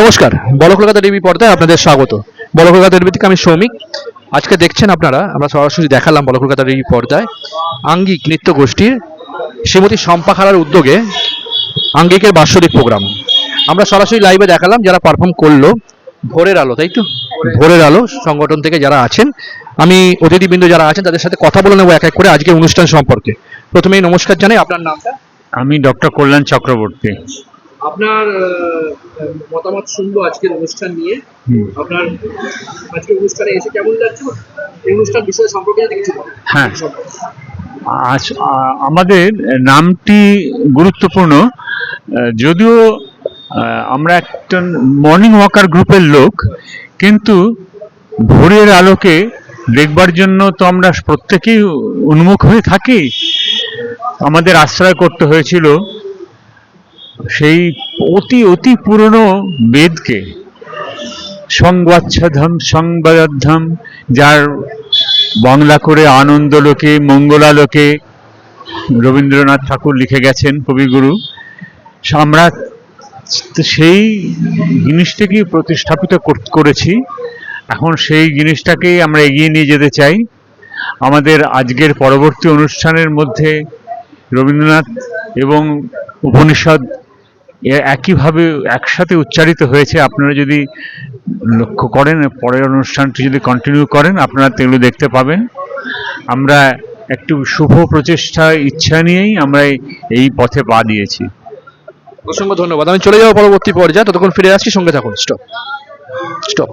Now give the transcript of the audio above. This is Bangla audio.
নমস্কার বড় কলকাতা টিভি পর্দায় আপনাদের স্বাগত। বড় কলকাতা টিভি থেকে আমি শ্রমিক আজকে দেখছেন আপনারা, আমরা সরাসরি দেখালাম বড় কলকাতা টিভি পর্দায় আঙ্গিক নৃত্য গোষ্ঠীর শ্রীমতী শম্পা খালার উদ্যোগে আঙ্গিকের বাৎসরিক প্রোগ্রাম। আমরা সরাসরি লাইভে দেখালাম যারা পারফর্ম করল, ভোরের আলো, তাই তো? ভোরের আলো সংগঠন থেকে যারা আছেন, আমি অতিথিবৃন্দ যারা আছেন, তাদের সাথে কথা বলে নেব এক এক করে আজকের অনুষ্ঠান সম্পর্কে। প্রথমেই নমস্কার জানাই, আপনার নামটা? আমি ডক্টর কল্যাণ চক্রবর্তী। আপনার মতামত শুনব আজকের অনুষ্ঠান নিয়ে। আপনার আজকে অনুষ্ঠানে এসে কেমন লাগছে এই অনুষ্ঠান বিষয় সম্পর্কে যদি কিছু হ্যাঁ। আজ আমাদের নামটি গুরুত্বপূর্ণ যদিও আমরা একটা মর্নিং ওয়াকার গ্রুপের লোক কিন্তু ভোরের আলোকে দেখবার জন্য তো আমরা প্রত্যেকেই উন্মুখ হয়ে থাকি। আমাদের আশ্রয় করতে হয়েছিল সেই অতি অতি পুরনো বেদকে, সংবাচ্ছাধম সংবাদধম যার বাংলা করে আনন্দলোকে, মঙ্গলালোকে রবীন্দ্রনাথ ঠাকুর লিখে গেছেন কবিগুরু। আমরা সেই জিনিসটাকে প্রতিস্থাপিত কর- করেছি। এখন সেই জিনিসটাকেই আমরা এগিয়ে নিয়ে যেতে চাই। আমাদের আজকের পরবর্তী অনুষ্ঠানের মধ্যে রবীন্দ্রনাথ এবং উপনিষদ একইভাবে একসাথে উচ্চারিত হয়েছে। আপনারা যদি লক্ষ্য করেন, পরের অনুষ্ঠানটি যদি কন্টিনিউ করেন, আপনারা সেগুলো দেখতে পাবেন। আমরা একটু শুভ প্রচেষ্টা, ইচ্ছা নিয়েই আমরা এই পথে পা দিয়েছি। অসংখ্য ধন্যবাদ। আমি চলে যাব পরবর্তী পর্যায়ে। ততক্ষণ ফিরে আসছি। সঙ্গে থাকুন। Stop stop